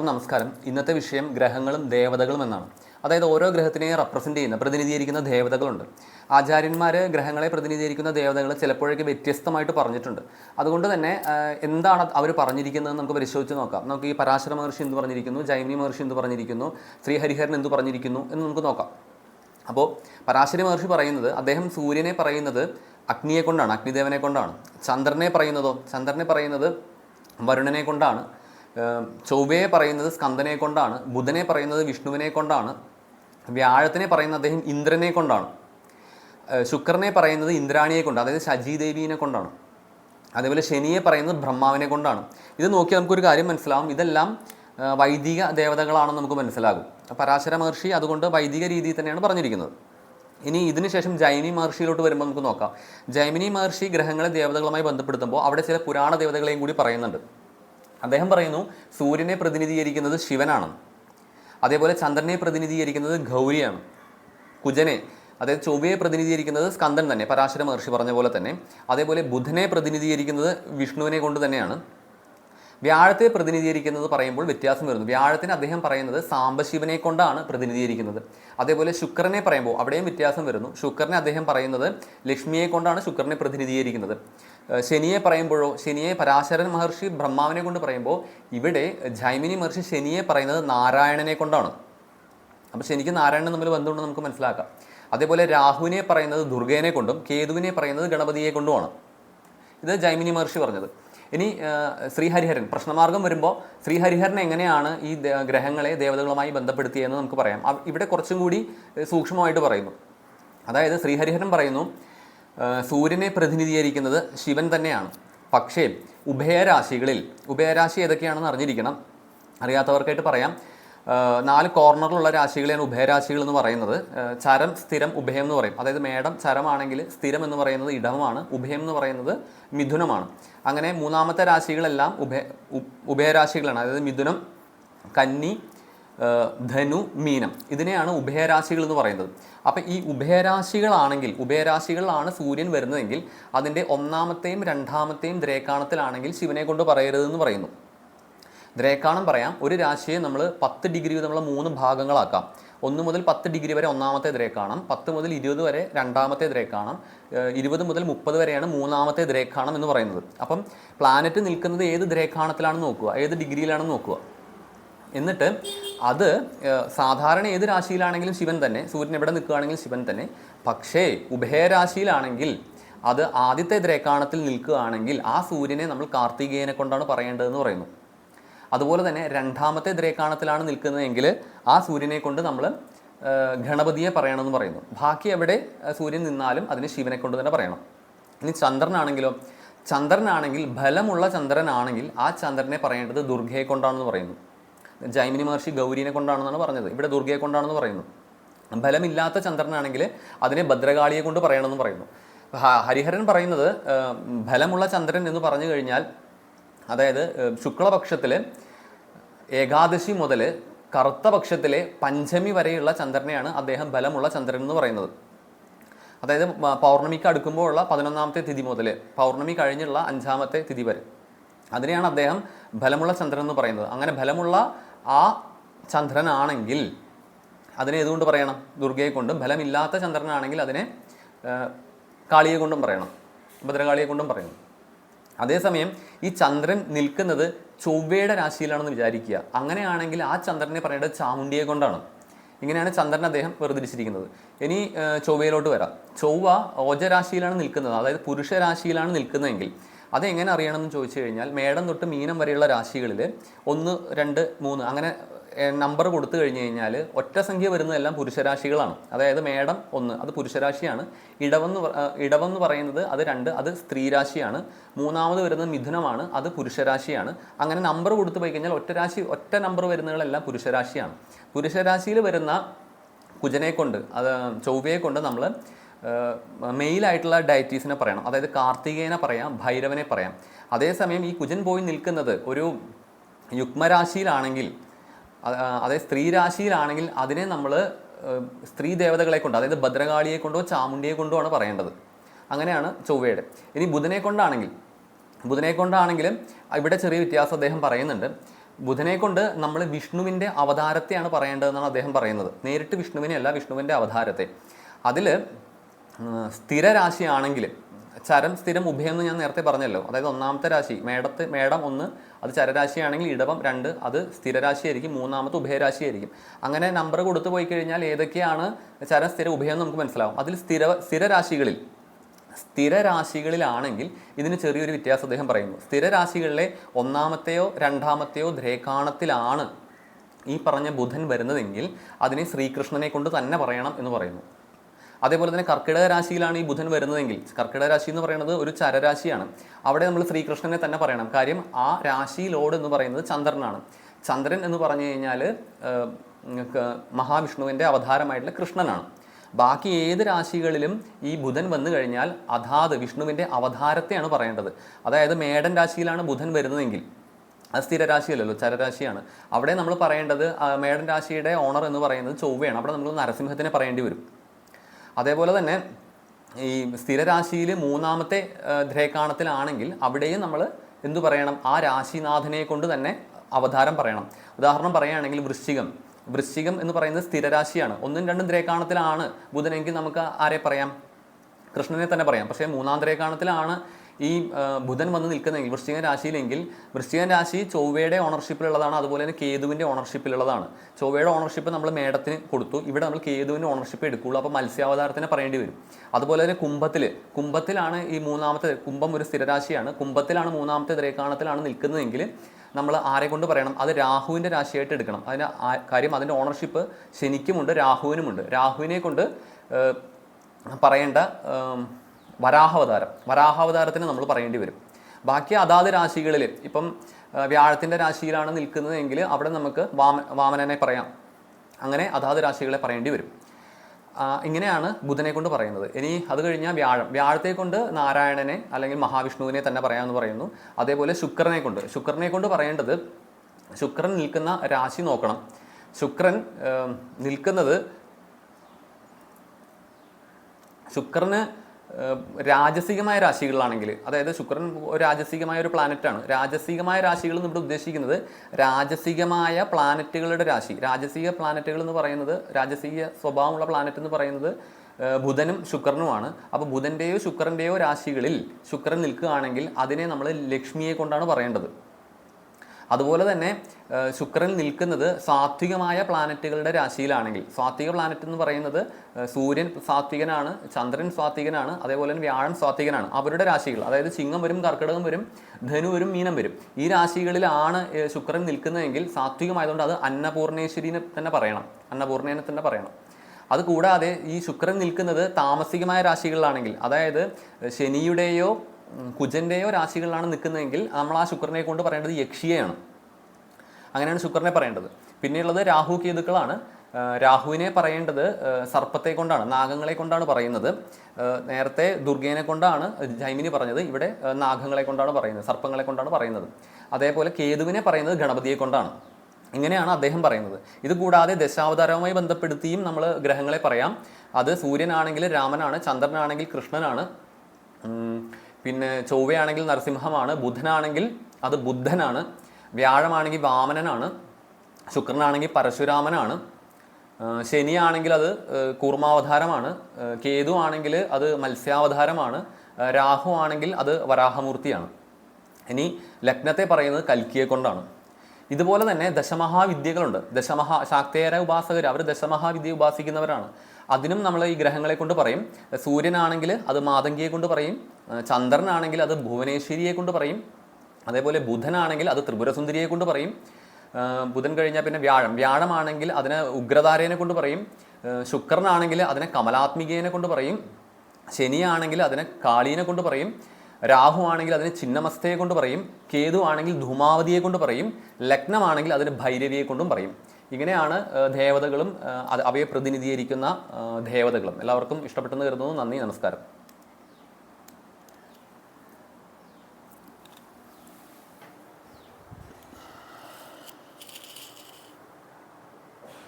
നമസ്കാരം. ഇന്നത്തെ വിഷയം ഗ്രഹങ്ങളും ദേവതകളും എന്നാണ്. അതായത് ഓരോ ഗ്രഹത്തിനെയും റെപ്രസെന്റ് ചെയ്യുന്ന പ്രതിനിധീകരിക്കുന്ന ദേവതകളുണ്ട്. ആചാര്യന്മാർ ഗ്രഹങ്ങളെ പ്രതിനിധീകരിക്കുന്ന ദേവതകൾ ചിലപ്പോഴൊക്കെ വ്യത്യസ്തമായിട്ട് പറഞ്ഞിട്ടുണ്ട്. അതുകൊണ്ട് തന്നെ എന്താണ് അവർ പറഞ്ഞിരിക്കുന്നത് നമുക്ക് പരിശോധിച്ച് നോക്കാം. നമുക്ക് ഈ പരാശര മഹർഷി എന്ത് പറഞ്ഞിരിക്കുന്നു ജൈമിനി മഹർഷി എന്ത് പറഞ്ഞിരിക്കുന്നു ശ്രീഹരിഹരൻ എന്ത് പറഞ്ഞിരിക്കുന്നു എന്ന് നമുക്ക് നോക്കാം. അപ്പോൾ പരാശരി മഹർഷി പറയുന്നത് അദ്ദേഹം സൂര്യനെ പറയുന്നത് അഗ്നിയെ കൊണ്ടാണ് അഗ്നിദേവനെ കൊണ്ടാണ്. ചന്ദ്രനെ പറയുന്നതോ ചന്ദ്രനെ പറയുന്നത് വരുണനെ കൊണ്ടാണ്. ചൊവ്വയെ പറയുന്നത് സ്കന്ദനെ കൊണ്ടാണ് ബുധനെ പറയുന്നത് വിഷ്ണുവിനെ കൊണ്ടാണ് വ്യാഴത്തിനെ പറയുന്നത് അദ്ദേഹം ഇന്ദ്രനെ കൊണ്ടാണ്. ശുക്രനെ പറയുന്നത് ഇന്ദ്രാണിയെ കൊണ്ട് അതായത് ശചീദേവീനെ കൊണ്ടാണ്. അതേപോലെ ശനിയെ പറയുന്നത് ബ്രഹ്മാവിനെ കൊണ്ടാണ്. ഇത് നോക്കിയാൽ നമുക്കൊരു കാര്യം മനസ്സിലാവും. ഇതെല്ലാം വൈദിക ദേവതകളാണെന്ന് നമുക്ക് മനസ്സിലാകും. പരാശര മഹർഷി അതുകൊണ്ട് വൈദിക രീതിയിൽ തന്നെയാണ് പറഞ്ഞിരിക്കുന്നത്. ഇനി ഇതിനുശേഷം ജൈനി മഹർഷിയിലോട്ട് വരുമ്പോൾ നമുക്ക് നോക്കാം. ജൈമിനി മഹർഷി ഗ്രഹങ്ങളെ ദേവതകളുമായി ബന്ധപ്പെടുത്തുമ്പോൾ അവിടെ ചില പുരാണ ദേവതകളെയും കൂടി പറയുന്നുണ്ട്. അദ്ദേഹം പറയുന്നു സൂര്യനെ പ്രതിനിധീകരിക്കുന്നത് ശിവനാണ് അതേപോലെ ചന്ദ്രനെ പ്രതിനിധീകരിക്കുന്നത് ഗൗരിയാണ്. കുജനെ അതായത് ചൊവ്വയെ പ്രതിനിധീകരിക്കുന്നത് സ്കന്ദൻ തന്നെ പരാശര മഹർഷി പറഞ്ഞ പോലെ തന്നെ. അതേപോലെ ബുധനെ പ്രതിനിധീകരിക്കുന്നത് വിഷ്ണുവിനെ കൊണ്ട് തന്നെയാണ്. വ്യാഴത്തെ പ്രതിനിധീകരിക്കുന്നത് പറയുമ്പോൾ വ്യത്യാസം വരുന്നു. വ്യാഴത്തിന് അദ്ദേഹം പറയുന്നത് സാംബശിവനെ കൊണ്ടാണ് പ്രതിനിധീകരിക്കുന്നത്. അതേപോലെ ശുക്രനെ പറയുമ്പോൾ അവിടെയും വ്യത്യാസം വരുന്നു. ശുക്രനെ അദ്ദേഹം പറയുന്നത് ലക്ഷ്മിയെ കൊണ്ടാണ് ശുക്രനെ പ്രതിനിധീകരിക്കുന്നത്. ശനിയെ പറയുമ്പോഴോ ശനിയെ പരാശരൻ മഹർഷി ബ്രഹ്മാവിനെ കൊണ്ട് പറയുമ്പോൾ ഇവിടെ ജൈമിനി മഹർഷി ശനിയെ പറയുന്നത് നാരായണനെ കൊണ്ടാണ്. അപ്പോൾ ശനിക്ക് നാരായണൻ തമ്മിൽ ബന്ധമുണ്ടെന്ന് നമുക്ക് മനസ്സിലാക്കാം. അതേപോലെ രാഹുവിനെ പറയുന്നത് ദുർഗേനെ കൊണ്ടും കേതുവിനെ പറയുന്നത് ഗണപതിയെ കൊണ്ടുമാണ്. ഇത് ജൈമിനി മഹർഷി പറഞ്ഞത്. ഇനി ശ്രീഹരിഹരൻ പ്രശ്നമാർഗം വരുമ്പോൾ ശ്രീഹരിഹരൻ എങ്ങനെയാണ് ഈ ഗ്രഹങ്ങളെ ദേവതകളുമായി ബന്ധപ്പെടുത്തിയതെന്ന് നമുക്ക് പറയാം. ഇവിടെ കുറച്ചും കൂടി സൂക്ഷ്മമായിട്ട് പറയുന്നു. അതായത് ശ്രീഹരിഹരൻ പറയുന്നു സൂര്യനെ പ്രതിനിധീകരിക്കുന്നത് ശിവൻ തന്നെയാണ്. പക്ഷേ ഉഭയരാശികളിൽ ഉഭയരാശി ഏതൊക്കെയാണെന്ന് അറിഞ്ഞിരിക്കണം. അറിയാത്തവർക്കായിട്ട് പറയാം. നാല് കോർണറിലുള്ള രാശികളെയാണ് ഉഭയരാശികൾ എന്ന് പറയുന്നത്. ചരം സ്ഥിരം ഉഭയം എന്ന് പറയും. അതായത് മേടം ചരമാണെങ്കിൽ സ്ഥിരം എന്ന് പറയുന്നത് ഇടമാണ് ഉഭയം എന്ന് പറയുന്നത് മിഥുനമാണ്. അങ്ങനെ മൂന്നാമത്തെ രാശികളെല്ലാം ഉഭയ ഉഭയരാശികളാണ്. അതായത് മിഥുനം കന്നി ധനു മീനം. ഇതിനെയാണ് ഉഭയരാശികൾ എന്ന് പറയുന്നത്. അപ്പം ഈ ഉഭയരാശികളാണെങ്കിൽ ഉഭയരാശികളാണ് സൂര്യൻ വരുന്നതെങ്കിൽ അതിന്റെ ഒന്നാമത്തെയും രണ്ടാമത്തെയും ദ്രേക്കാണത്തിലാണെങ്കിൽ ശിവനെ കൊണ്ട് പറയരുതെന്ന് പറയുന്നു. ദ്രേക്കാണം പറയാം ഒരു രാശിയെ നമ്മൾ പത്ത് ഡിഗ്രി നമ്മൾ മൂന്ന് ഭാഗങ്ങളാക്കാം. ഒന്ന് മുതൽ പത്ത് ഡിഗ്രി വരെ ഒന്നാമത്തെ ദ്രേക്കാണം പത്ത് മുതൽ ഇരുപത് വരെ രണ്ടാമത്തെ ദ്രേക്കാണം ഇരുപത് മുതൽ മുപ്പത് വരെയാണ് മൂന്നാമത്തെ ദ്രേക്കാണം എന്ന് പറയുന്നത്. അപ്പം പ്ലാനറ്റ് നിൽക്കുന്നത് ഏത് ദ്രേക്കാണത്തിലാണെന്ന് നോക്കുക ഏത് ഡിഗ്രിയിലാണെന്ന് നോക്കുക. എന്നിട്ട് അത് സാധാരണ ഏത് രാശിയിലാണെങ്കിലും ശിവൻ തന്നെ സൂര്യൻ എവിടെ നിൽക്കുകയാണെങ്കിലും ശിവൻ തന്നെ. പക്ഷേ ഉഭയരാശിയിലാണെങ്കിൽ അത് ആദ്യത്തെ ദ്രേക്കാണത്തിൽ നിൽക്കുകയാണെങ്കിൽ ആ സൂര്യനെ നമ്മൾ കാർത്തികേയനെ കൊണ്ടാണ് പറയേണ്ടതെന്ന് പറയുന്നു. അതുപോലെ തന്നെ രണ്ടാമത്തെ ദ്രേക്കാണത്തിലാണ് നിൽക്കുന്നതെങ്കിൽ ആ സൂര്യനെ കൊണ്ട് നമ്മൾ ഗണപതിയെ പറയണമെന്ന് പറയുന്നു. ബാക്കി എവിടെ സൂര്യൻ നിന്നാലും അതിന് ശിവനെ കൊണ്ട് തന്നെ പറയണം. ഇനി ചന്ദ്രനാണെങ്കിലോ ചന്ദ്രനാണെങ്കിൽ ബലമുള്ള ചന്ദ്രനാണെങ്കിൽ ആ ചന്ദ്രനെ പറയേണ്ടത് ദുർഗയെ കൊണ്ടാണെന്ന് പറയുന്നു. ജൈമിനി മഹർഷി ഗൗരീനെ കൊണ്ടാണെന്നാണ് പറഞ്ഞത്. ഇവിടെ ദുർഗയെ കൊണ്ടാണെന്ന് പറയുന്നു. ബലമില്ലാത്ത ചന്ദ്രനാണെങ്കിൽ അതിനെ ഭദ്രകാളിയെ കൊണ്ട് പറയണമെന്ന് പറയുന്നു. ഹരിഹരൻ പറയുന്നത് ബലമുള്ള ചന്ദ്രൻ എന്ന് പറഞ്ഞു കഴിഞ്ഞാൽ അതായത് ശുക്ലപക്ഷത്തിൽ ഏകാദശി മുതൽ കറുത്ത പക്ഷത്തിലെ പഞ്ചമി വരെയുള്ള ചന്ദ്രനെയാണ് അദ്ദേഹം ബലമുള്ള ചന്ദ്രൻ എന്ന് പറയുന്നത്. അതായത് പൗർണമിക്ക് അടുക്കുമ്പോഴുള്ള പതിനൊന്നാമത്തെ തിഥി മുതൽ പൗർണമി കഴിഞ്ഞുള്ള അഞ്ചാമത്തെ തിഥി വരെ. അതിനെയാണ് അദ്ദേഹം ബലമുള്ള ചന്ദ്രൻ എന്ന് പറയുന്നത്. അങ്ങനെ ബലമുള്ള ആ ചന്ദ്രനാണെങ്കിൽ അതിനെ ഏതുകൊണ്ട് പറയണം? ദുർഗയെ കൊണ്ടും ബലമില്ലാത്ത ചന്ദ്രനാണെങ്കിൽ അതിനെ കാളിയെ കൊണ്ടും പറയണം. ഭദ്രകാളിയെ കൊണ്ടും പറയണം. അതേസമയം ഈ ചന്ദ്രൻ നിൽക്കുന്നത് ചൊവ്വയുടെ രാശിയിലാണെന്ന് വിചാരിക്കുക. അങ്ങനെയാണെങ്കിൽ ആ ചന്ദ്രനെ പറയേണ്ടത് ചാമുണ്ടിയെ കൊണ്ടാണ്. ഇങ്ങനെയാണ് ചന്ദ്രൻ അദ്ദേഹം വേർതിരിച്ചിരിക്കുന്നത്. ഇനി ചൊവ്വയിലോട്ട് വരാം. ചൊവ്വ ഓജരാശിയിലാണ് നിൽക്കുന്നത്. അതായത് പുരുഷ രാശിയിലാണ് നിൽക്കുന്നതെങ്കിൽ അതെങ്ങനെ അറിയണമെന്ന് ചോദിച്ചു കഴിഞ്ഞാൽ മേടം തൊട്ട് മീനം വരെയുള്ള രാശികളിൽ ഒന്ന് രണ്ട് മൂന്ന് അങ്ങനെ നമ്പർ കൊടുത്തു കഴിഞ്ഞു കഴിഞ്ഞാൽ ഒറ്റ സംഖ്യ വരുന്നതെല്ലാം പുരുഷരാശികളാണ്. അതായത് മേടം ഒന്ന് അത് പുരുഷരാശിയാണ്. ഇടവെന്ന് ഇടവെന്ന് പറയുന്നത് അത് രണ്ട് അത് സ്ത്രീരാശിയാണ്. മൂന്നാമത് വരുന്നത് മിഥുനമാണ് അത് പുരുഷരാശിയാണ്. അങ്ങനെ നമ്പർ കൊടുത്തു പോയി കഴിഞ്ഞാൽ ഒറ്റ രാശി ഒറ്റ നമ്പർ വരുന്നതെല്ലാം പുരുഷരാശിയാണ്. പുരുഷരാശിയിൽ വരുന്ന കുജനെ കൊണ്ട് അത് ചൊവ്വയെ കൊണ്ട് നമ്മൾ മെയിലായിട്ടുള്ള ഡയറ്റീസിനെ പറയണം. അതായത് കാർത്തികേയനെ പറയാം ഭൈരവനെ പറയാം. അതേസമയം ഈ കുജൻ പോയി നിൽക്കുന്നത് ഒരു യുഗ്മരാശിയിലാണെങ്കിൽ അതായത് സ്ത്രീരാശിയിലാണെങ്കിൽ അതിനെ നമ്മൾ സ്ത്രീ ദേവതകളെ കൊണ്ട് അതായത് ഭദ്രകാളിയെ കൊണ്ടോ ചാമുണ്ടിയെ കൊണ്ടോ ആണ് പറയേണ്ടത്. അങ്ങനെയാണ് ചൊവ്വയുടെ. ഇനി ബുധനെ കൊണ്ടാണെങ്കിൽ ബുധനെ കൊണ്ടാണെങ്കിലും ഇവിടെ ചെറിയ വ്യത്യാസം അദ്ദേഹം പറയുന്നുണ്ട്. ബുധനെ കൊണ്ട് നമ്മൾ വിഷ്ണുവിന്റെ അവതാരത്തെയാണ് പറയേണ്ടതെന്നാണ് അദ്ദേഹം പറയുന്നത്. നേരിട്ട് വിഷ്ണുവിനെ അല്ല വിഷ്ണുവിന്റെ അവതാരത്തെ. അതിൽ സ്ഥിരരാശിയാണെങ്കിൽ ചരം സ്ഥിരം ഉഭയം എന്ന് ഞാൻ നേരത്തെ പറഞ്ഞല്ലോ. അതായത് ഒന്നാമത്തെ രാശി മേടത്ത് മേടം ഒന്ന് അത് ചരരാശിയാണെങ്കിൽ ഇടവം രണ്ട് അത് സ്ഥിരരാശിയായിരിക്കും മൂന്നാമത്തെ ഉഭയരാശിയായിരിക്കും. അങ്ങനെ നമ്പർ കൊടുത്തു പോയി കഴിഞ്ഞാൽ ഏതൊക്കെയാണ് ചരം സ്ഥിര ഉഭയം എന്ന് നമുക്ക് മനസ്സിലാവും. അതിൽ സ്ഥിര സ്ഥിരരാശികളിൽ സ്ഥിരരാശികളിലാണെങ്കിൽ ഇതിന് ചെറിയൊരു വ്യത്യാസം അദ്ദേഹം പറയുന്നു. സ്ഥിരരാശികളിലെ ഒന്നാമത്തെയോ രണ്ടാമത്തെയോ ദ്രേകാണത്തിലാണ് ഈ പറഞ്ഞ ബുധൻ വരുന്നതെങ്കിൽ അതിനെ ശ്രീകൃഷ്ണനെ കൊണ്ട് തന്നെ പറയണം എന്ന് പറയുന്നു. അതേപോലെ തന്നെ കർക്കിടക രാശിയിലാണ് ഈ ബുധൻ വരുന്നതെങ്കിൽ കർക്കിടക രാശി എന്ന് പറയുന്നത് ഒരു ചരരാശിയാണ്. അവിടെ നമ്മൾ ശ്രീകൃഷ്ണനെ തന്നെ പറയണം. കാര്യം ആ രാശിയിലോട് എന്ന് പറയുന്നത് ചന്ദ്രനാണ്. ചന്ദ്രൻ എന്ന് പറഞ്ഞു കഴിഞ്ഞാൽ മഹാവിഷ്ണുവിന്റെ അവതാരമായിട്ടുള്ള കൃഷ്ണനാണ്. ബാക്കി ഏത് രാശികളിലും ഈ ബുധൻ വന്നു കഴിഞ്ഞാൽ അതാത് വിഷ്ണുവിന്റെ അവതാരത്തെയാണ് പറയേണ്ടത്. അതായത് മേടൻ രാശിയിലാണ് ബുധൻ വരുന്നതെങ്കിൽ അത് സ്ഥിരരാശിയല്ലല്ലോ ചരരാശിയാണ്. അവിടെ നമ്മൾ പറയേണ്ടത് മേടൻ രാശിയുടെ ഓണർ എന്ന് പറയുന്നത് ചൊവ്വയാണ്. അവിടെ നമ്മൾ നരസിംഹത്തിനെ പറയേണ്ടി വരും. അതേപോലെ തന്നെ ഈ സ്ഥിരരാശിയിൽ മൂന്നാമത്തെ ധ്രേക്കാണത്തിലാണെങ്കിൽ അവിടെയും നമ്മൾ എന്തു പറയണം? ആ രാശിനാഥനെ കൊണ്ട് തന്നെ അവതാരം പറയണം. ഉദാഹരണം പറയുകയാണെങ്കിൽ വൃശ്ചികം. വൃശ്ചികം എന്ന് പറയുന്നത് സ്ഥിരരാശിയാണ്. ഒന്നും രണ്ടും ദ്രേക്കാണത്തിലാണ് ബുധനെങ്കിൽ നമുക്ക് ആരെ പറയാം? കൃഷ്ണനെ തന്നെ പറയാം. പക്ഷേ മൂന്നാം ദ്രേക്കാണത്തിലാണ് ഈ ബുധൻ വന്ന് നിൽക്കുന്നതെങ്കിൽ വൃശ്ചിക രാശിയിലെങ്കിൽ വൃശ്ചിക രാശി ചൊവ്വയുടെ ഓണർഷിപ്പിലുള്ളതാണ് അതുപോലെ തന്നെ കേതുവിന്റെ ഓണർഷിപ്പിലുള്ളതാണ് ചൊവ്വയുടെ ഓണർഷിപ്പ് നമ്മൾ മേടത്തിന് കൊടുത്തു. ഇവിടെ നമ്മൾ കേതുവിന്റെ ഓണർഷിപ്പ് എടുക്കുള്ളൂ അപ്പോൾ മത്സ്യാവതാരത്തിനെ പറയേണ്ടി വരും. അതുപോലെ തന്നെ കുംഭത്തിൽ കുംഭത്തിലാണ് ഈ മൂന്നാമത്തെ കുംഭം ഒരു സ്ഥിരരാശിയാണ്. കുംഭത്തിലാണ് മൂന്നാമത്തെ ദ്രേക്കാണത്തിലാണ് നിൽക്കുന്നതെങ്കിൽ നമ്മൾ ആരെ കൊണ്ട് പറയണം? അത് രാഹുവിന്റെ രാശിയായിട്ട് എടുക്കണം. അതിന് ആ- കാര്യം അതിന്റെ ഓണർഷിപ്പ് ശനിക്കുമുണ്ട് രാഹുവിനുമുണ്ട്. രാഹുവിനെ കൊണ്ട് പറയേണ്ട വരാഹാവതാരം. വരാഹാവതാരത്തിന് നമ്മൾ പറയേണ്ടി വരും. ബാക്കി അതാത് രാശികളിൽ ഇപ്പം വ്യാഴത്തിന്റെ രാശിയിലാണ് നിൽക്കുന്നതെങ്കിൽ അവിടെ നമുക്ക് വാമ വാമനനെ പറയാം. അങ്ങനെ അതാത് രാശികളെ പറയേണ്ടി വരും. ഇങ്ങനെയാണ് ബുധനെ കൊണ്ട് പറയുന്നത്. ഇനി അത് കഴിഞ്ഞാൽ വ്യാഴം. വ്യാഴത്തെ കൊണ്ട് നാരായണനെ അല്ലെങ്കിൽ മഹാവിഷ്ണുവിനെ തന്നെ പറയാമെന്ന് പറയുന്നു. അതേപോലെ ശുക്രനെ കൊണ്ട്. ശുക്രനെ കൊണ്ട് പറയേണ്ടത് ശുക്രൻ നിൽക്കുന്ന രാശി നോക്കണം. ശുക്രൻ നിൽക്കുന്നത് ശുക്രന് രാജസികമായ രാശികളിലാണെങ്കിൽ അതായത് ശുക്രൻ രാജസികമായ ഒരു പ്ലാനറ്റാണ് രാജസികമായ രാശികൾ എന്ന് ഇവിടെ ഉദ്ദേശിക്കുന്നത് രാജസികമായ പ്ലാനറ്റുകളുടെ രാശി. രാജസിക പ്ലാനറ്റുകൾ എന്ന് പറയുന്നത് രാജസിക സ്വഭാവമുള്ള പ്ലാനറ്റ് എന്ന് പറയുന്നത് ബുധനും ശുക്രനുമാണ്. അപ്പോൾ ബുധന്റെയോ ശുക്രന്റെയോ രാശികളിൽ ശുക്രൻ നിൽക്കുകയാണെങ്കിൽ അതിനെ നമ്മൾ ലക്ഷ്മിയെ കൊണ്ടാണ് പറയേണ്ടത്. അതുപോലെ തന്നെ ശുക്രൻ നിൽക്കുന്നത് സാത്വികമായ പ്ലാനറ്റുകളുടെ രാശിയിലാണെങ്കിൽ. സാത്വിക പ്ലാനറ്റ് എന്ന് പറയുന്നത് സൂര്യൻ സാത്വികനാണ് ചന്ദ്രൻ സാത്വികനാണ് അതേപോലെ തന്നെ വ്യാഴം സാത്വികനാണ്. അവരുടെ രാശികൾ അതായത് ചിങ്ങം വരും കർക്കിടകം വരും ധനു വരും മീനം വരും. ഈ രാശികളിലാണ് ശുക്രൻ നിൽക്കുന്നതെങ്കിൽ സാത്വികമായതുകൊണ്ട് അത് അന്നപൂർണേശ്വരിനെ തന്നെ പറയണം. അന്നപൂർണേനെ തന്നെ പറയണം. അതുകൂടാതെ ഈ ശുക്രൻ നിൽക്കുന്നത് താമസികമായ രാശികളിലാണെങ്കിൽ അതായത് ശനിയുടെയോ കുജന്റെയോ രാശികളിലാണ് നിൽക്കുന്നതെങ്കിൽ നമ്മൾ ആ ശുക്രനെ കൊണ്ട് പറയേണ്ടത് യക്ഷിയെയാണ്. അങ്ങനെയാണ് ശുക്രനെ പറയേണ്ടത്. പിന്നെയുള്ളത് രാഹു കേതുക്കളാണ്. രാഹുവിനെ പറയേണ്ടത് സർപ്പത്തെ കൊണ്ടാണ് നാഗങ്ങളെ കൊണ്ടാണ് പറയുന്നത്. നേരത്തെ ദുർഗേനെ കൊണ്ടാണ് ജൈമിനി പറഞ്ഞത്. ഇവിടെ നാഗങ്ങളെ കൊണ്ടാണ് പറയുന്നത് സർപ്പങ്ങളെ കൊണ്ടാണ് പറയുന്നത്. അതേപോലെ കേതുവിനെ പറയുന്നത് ഗണപതിയെ കൊണ്ടാണ്. ഇങ്ങനെയാണ് അദ്ദേഹം പറയുന്നത്. ഇത് കൂടാതെ ദശാവതാരവുമായി ബന്ധപ്പെടുത്തിയും നമ്മൾ ഗ്രഹങ്ങളെ പറയാം. അത് സൂര്യനാണെങ്കിൽ രാമനാണ് ചന്ദ്രനാണെങ്കിൽ കൃഷ്ണനാണ്. പിന്നെ ചൊവ്വയാണെങ്കിൽ നരസിംഹമാണ് ബുധനാണെങ്കിൽ അത് ബുദ്ധനാണ് വ്യാഴമാണെങ്കിൽ വാമനനാണ് ശുക്രനാണെങ്കിൽ പരശുരാമനാണ് ശനിയാണെങ്കിൽ അത് കൂർമാവതാരമാണ് കേതു ആണെങ്കിൽ അത് മത്സ്യാവതാരമാണ് രാഹു ആണെങ്കിൽ അത് വരാഹമൂർത്തിയാണ്. ഇനി ലഗ്നത്തെ പറയുന്നത് കൽക്കിയെ കൊണ്ടാണ്. ഇതുപോലെ തന്നെ ദശമഹാവിദ്യകളുണ്ട്. ദശമഹാ ശാക്തേയര ഉപാസകർ അവർ ദശമഹാവിദ്യ ഉപാസിക്കുന്നവരാണ്. അതിനും നമ്മൾ ഈ ഗ്രഹങ്ങളെ കൊണ്ട് പറയും. സൂര്യനാണെങ്കിൽ അത് മാതങ്കിയെ കൊണ്ട് പറയും. ചന്ദ്രനാണെങ്കിൽ അത് ഭുവനേശ്വരിയെ കൊണ്ട് പറയും. അതേപോലെ ബുധനാണെങ്കിൽ അത് ത്രിപുരസുന്ദരിയെ കൊണ്ട് പറയും. ബുധൻ കഴിഞ്ഞാൽ പിന്നെ വ്യാഴം. വ്യാഴമാണെങ്കിൽ അതിനെ ഉഗ്രതാരേനെ കൊണ്ട് പറയും. ശുക്രനാണെങ്കിൽ അതിനെ കമലാത്മികേനെ കൊണ്ട് പറയും. ശനിയാണെങ്കിൽ അതിനെ കാളീനെ കൊണ്ട് പറയും. രാഹു ആണെങ്കിൽ അതിന് ചിന്നമസ്തയെ കൊണ്ട് പറയും. കേതു ആണെങ്കിൽ ധൂമാവതിയെ കൊണ്ട് പറയും. ലഗ്നമാണെങ്കിൽ അതിന് ഭൈരവിയെ കൊണ്ടും പറയും. ഇങ്ങനെയാണ് ദേവതകളും അവയെ പ്രതിനിധീകരിക്കുന്ന ദേവതകളും. എല്ലാവർക്കും ഇഷ്ടപ്പെട്ടെന്ന് കരുതുന്നു. നന്ദി നമസ്കാരം.